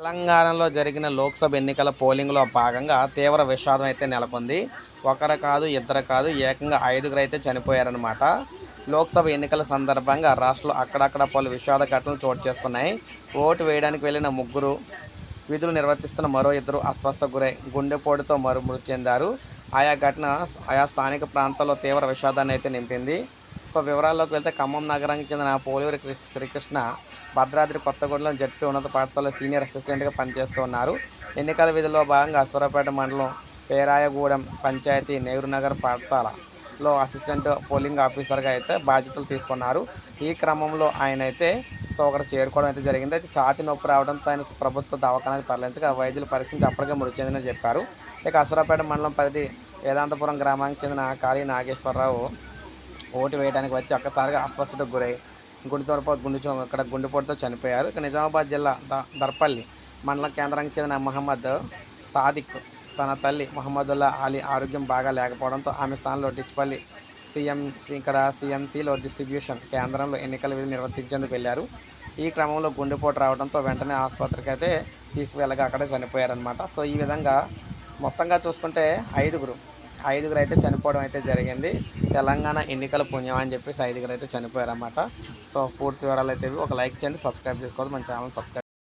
తెలంగాణలో జరిగిన లోక్సభ ఎన్నికల పోలింగ్లో భాగంగా తీవ్ర విషాదం అయితే నెలకొంది. ఒకరు కాదు ఇద్దరు కాదు ఏకంగా ఐదుగురు అయితే చనిపోయారనమాట లోక్సభ ఎన్నికల సందర్భంగా రాష్ట్రంలో అక్కడక్కడ పలు విషాద ఘటనలు చోటు చేసుకున్నాయి. ఓటు వేయడానికి వెళ్ళిన ముగ్గురు విధులు నిర్వర్తిస్తున్న మరో ఇద్దరు అస్వస్థ గురై గుండెపోటుతో మరో మృతి చెందారు. ఆయా ఘటన ఆయా స్థానిక ప్రాంతాల్లో తీవ్ర విషాదాన్ని అయితే నింపింది. సో వివరాల్లోకి వెళ్తే ఖమ్మం నగరానికి చెందిన పోలూరి శ్రీకృష్ణ భద్రాద్రి కొత్తగూడెం జడ్పీ ఉన్నత పాఠశాల సీనియర్ అసిస్టెంట్గా పనిచేస్తూ ఉన్నారు ఎన్నికల విధుల్లో భాగంగా అశ్వరపేట మండలం పేరాయగూడెం పంచాయతీ నెహ్రూ నగర్ పాఠశాలలో అసిస్టెంట్ పోలింగ్ ఆఫీసర్గా అయితే బాధ్యతలు తీసుకున్నారు. ఈ క్రమంలో ఆయన అయితే సో అక్కడ చేరుకోవడం అయితే జరిగింది. అయితే ఛాతి నొప్పి రావడంతో ఆయన ప్రభుత్వ దవాఖానకు తరలించగా వైద్యులు పరీక్షించి అప్పటికే మృతి చెందినని చెప్పారు. ఇక అసురాపేట మండలం పరిధి వేదాంతపురం గ్రామానికి చెందిన కాళీ నాగేశ్వరరావు ఓటు వేయడానికి వచ్చి ఒక్కసారిగా అస్వస్థతకు గురై గుండెతోరపో గుండె అక్కడ గుండెపోటుతో చనిపోయారు. ఇక నిజామాబాద్ జిల్లా ద దర్పల్లి మండల కేంద్రానికి చెందిన మహమ్మద్ సాదిక్ తన తల్లి మహమ్మదుల్లా అలీ ఆరోగ్యం బాగా లేకపోవడంతో ఆమె స్థానంలో డిచ్పల్లి సీఎంసీ ఇక్కడ సీఎంసీలో డిస్ట్రిబ్యూషన్ కేంద్రంలో ఎన్నికల విధి నిర్వర్తించేందుకు వెళ్ళారు. ఈ క్రమంలో గుండెపోటు రావడంతో వెంటనే ఆసుపత్రికి అయితే తీసుకువెళ్ళగా అక్కడే చనిపోయారనమాట సో ఈ విధంగా మొత్తంగా చూసుకుంటే ఐదుగురు ఐదుగురు అయితే చనిపోవడం అయితే జరిగింది. తెలంగాణ ఎన్నికల పుణ్యం అని చెప్పేసి ఐదుగురు అయితే చనిపోయారన్నమాట. సో పూర్తి వివరాలు అయితే ఒక లైక్ చేయండి సబ్స్క్రైబ్ చేసుకోవాలి మన ఛానల్ సబ్స్క్రైబ్